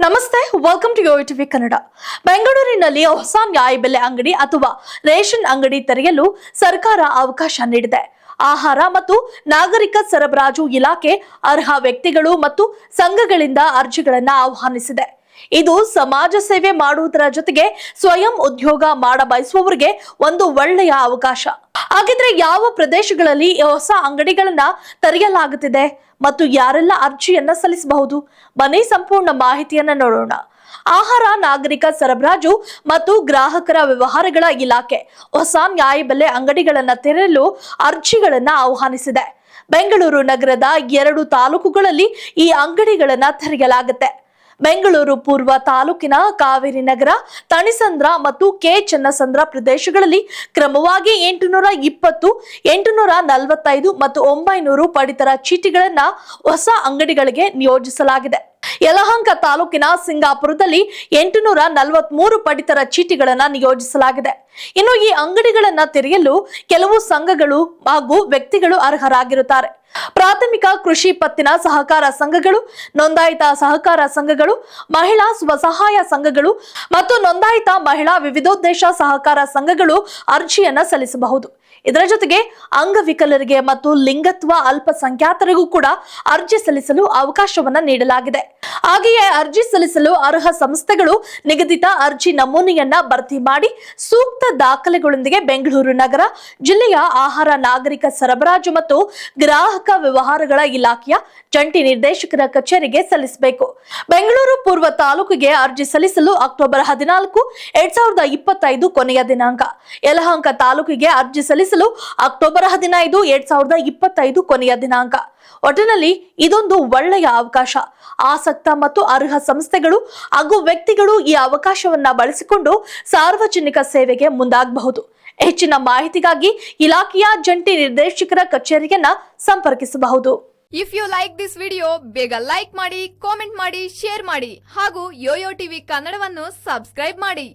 ನಮಸ್ತೆ welcome to Yo TV Kannada ಬೆಂಗಳೂರಿನಲ್ಲಿ ಹೊಸ ನ್ಯಾಯಬೆಲೆ ಅಂಗಡಿ ಅಥವಾ ರೇಷನ್ ಅಂಗಡಿ ತೆರೆಯಲು ಸರ್ಕಾರ ಅವಕಾಶ ನೀಡಿದೆ. ಆಹಾರ ಮತ್ತು ನಾಗರಿಕ ಸರಬರಾಜು ಇಲಾಖೆ ಅರ್ಹ ವ್ಯಕ್ತಿಗಳು ಮತ್ತು ಸಂಘಗಳಿಂದ ಅರ್ಜಿಗಳನ್ನು ಆಹ್ವಾನಿಸಿದೆ. ಇದು ಸಮಾಜ ಸೇವೆ ಮಾಡುವುದರ ಜೊತೆಗೆ ಸ್ವಯಂ ಉದ್ಯೋಗ ಮಾಡ ಬಯಸುವವರಿಗೆ ಒಂದು ಒಳ್ಳೆಯ ಅವಕಾಶ. ಹಾಗಿದ್ರೆ ಯಾವ ಪ್ರದೇಶಗಳಲ್ಲಿ ಹೊಸ ಅಂಗಡಿಗಳನ್ನ ತೆರೆಯಲಾಗುತ್ತಿದೆ ಮತ್ತು ಯಾರೆಲ್ಲ ಅರ್ಜಿಯನ್ನ ಸಲ್ಲಿಸಬಹುದು? ಮನೆ ಸಂಪೂರ್ಣ ಮಾಹಿತಿಯನ್ನ ನೋಡೋಣ. ಆಹಾರ, ನಾಗರಿಕ ಸರಬರಾಜು ಮತ್ತು ಗ್ರಾಹಕರ ವ್ಯವಹಾರಗಳ ಇಲಾಖೆ ಹೊಸ ನ್ಯಾಯಬೆಲೆ ಅಂಗಡಿಗಳನ್ನ ತೆರೆಯಲು ಅರ್ಜಿಗಳನ್ನ ಆಹ್ವಾನಿಸಿದೆ. ಬೆಂಗಳೂರು ನಗರದ ಎರಡು ತಾಲೂಕುಗಳಲ್ಲಿ ಈ ಅಂಗಡಿಗಳನ್ನ ತೆರೆಯಲಾಗುತ್ತೆ. ಬೆಂಗಳೂರು ಪೂರ್ವ ತಾಲೂಕಿನ ಕಾವೇರಿ ನಗರ, ತಣಿಸಂದ್ರ ಮತ್ತು ಕೆ ಚನ್ನಸಂದ್ರ ಪ್ರದೇಶಗಳಲ್ಲಿ ಕ್ರಮವಾಗಿ ಎಂಟುನೂರ ಇಪ್ಪತ್ತು, ಎಂಟುನೂರ ನಲವತ್ತೈದು ಮತ್ತು ಒಂಬೈನೂರು ಪಡಿತರ ಚೀಟಿಗಳನ್ನು ಹೊಸ ಅಂಗಡಿಗಳಿಗೆ ನಿಯೋಜಿಸಲಾಗಿದೆ. ಯಲಹಂಕ ತಾಲೂಕಿನ ಸಿಂಗಾಪುರದಲ್ಲಿ ಎಂಟುನೂರ ನಲವತ್ಮೂರು ಪಡಿತರ ಚೀಟಿಗಳನ್ನ ನಿಯೋಜಿಸಲಾಗಿದೆ. ಇನ್ನು ಈ ಅಂಗಡಿಗಳನ್ನ ತೆರೆಯಲು ಕೆಲವು ಸಂಘಗಳು ಹಾಗೂ ವ್ಯಕ್ತಿಗಳು ಅರ್ಹರಾಗಿರುತ್ತಾರೆ. ಪ್ರಾಥಮಿಕ ಕೃಷಿ ಪತ್ತಿನ ಸಹಕಾರ ಸಂಘಗಳು, ನೋಂದಾಯಿತ ಸಹಕಾರ ಸಂಘಗಳು, ಮಹಿಳಾ ಸ್ವಸಹಾಯ ಸಂಘಗಳು ಮತ್ತು ನೋಂದಾಯಿತ ಮಹಿಳಾ ವಿವಿಧೋದ್ದೇಶ ಸಹಕಾರ ಸಂಘಗಳು ಅರ್ಜಿಯನ್ನ ಸಲ್ಲಿಸಬಹುದು. ಇದರ ಜೊತೆಗೆ ಅಂಗವಿಕಲರಿಗೆ ಮತ್ತು ಲಿಂಗತ್ವ ಅಲ್ಪಸಂಖ್ಯಾತರಿಗೂ ಕೂಡ ಅರ್ಜಿ ಸಲ್ಲಿಸಲು ಅವಕಾಶವನ್ನ ನೀಡಲಾಗಿದೆ. ಹಾಗೆಯೇ ಅರ್ಜಿ ಸಲ್ಲಿಸಲು ಅರ್ಹ ಸಂಸ್ಥೆಗಳು ನಿಗದಿತ ಅರ್ಜಿ ನಮೂನೆಯನ್ನ ಭರ್ತಿ ಮಾಡಿ ಸೂಕ್ತ ದಾಖಲೆಗಳೊಂದಿಗೆ ಬೆಂಗಳೂರು ನಗರ, ಜಿಲ್ಲೆಯ ಆಹಾರ, ನಾಗರಿಕ ಸರಬರಾಜು ಮತ್ತು ಗ್ರಾಹಕ ವ್ಯವಹಾರಗಳ ಇಲಾಖೆಯ ಜಂಟಿ ನಿರ್ದೇಶಕರ ಕಚೇರಿಗೆ ಸಲ್ಲಿಸಬೇಕು. ಬೆಂಗಳೂರು ಪೂರ್ವ ತಾಲೂಕಿಗೆ ಅರ್ಜಿ ಸಲ್ಲಿಸಲು ಅಕ್ಟೋಬರ್ ಹದಿನಾಲ್ಕು, ಎರಡ್ ಸಾವಿರದ ಇಪ್ಪತ್ತೈದು ಕೊನೆಯ ದಿನಾಂಕ. ಯಲಹಂಕ ತಾಲೂಕಿಗೆ ಅರ್ಜಿ ಸಲ್ಲಿಸಲು ಅಕ್ಟೋಬರ್ ಹದಿನೈದು, ಎರಡ್ ಸಾವಿರದ ಇಪ್ಪತ್ತೈದು ಕೊನೆಯ ದಿನಾಂಕ. ಒಟ್ಟಿನಲ್ಲಿ ಇದೊಂದು ಒಳ್ಳೆಯ ಅವಕಾಶ. ಆಸಕ್ತ ಮತ್ತು ಅರ್ಹ ಸಂಸ್ಥೆಗಳು ಹಾಗೂ ವ್ಯಕ್ತಿಗಳು ಈ ಅವಕಾಶವನ್ನ ಬಳಸಿಕೊಂಡು ಸಾರ್ವಜನಿಕ ಸೇವೆಗೆ ಮುಂದಾಗಬಹುದು. ಹೆಚ್ಚಿನ ಮಾಹಿತಿಗಾಗಿ ಇಲಾಖೆಯ ಜಂಟಿ ನಿರ್ದೇಶಕರ ಕಚೇರಿಯನ್ನ ಸಂಪರ್ಕಿಸಬಹುದು. If you like this video ಬೇಗ ಲೈಕ್ ಮಾಡಿ ಕಾಮೆಂಟ್ ಮಾಡಿ ಶೇರ್ ಮಾಡಿ ಹಾಗೂ ಯೋಯೋ ಟಿವಿ ಕನ್ನಡವನ್ನು ಸಬ್ಸ್ಕ್ರೈಬ್ ಮಾಡಿ.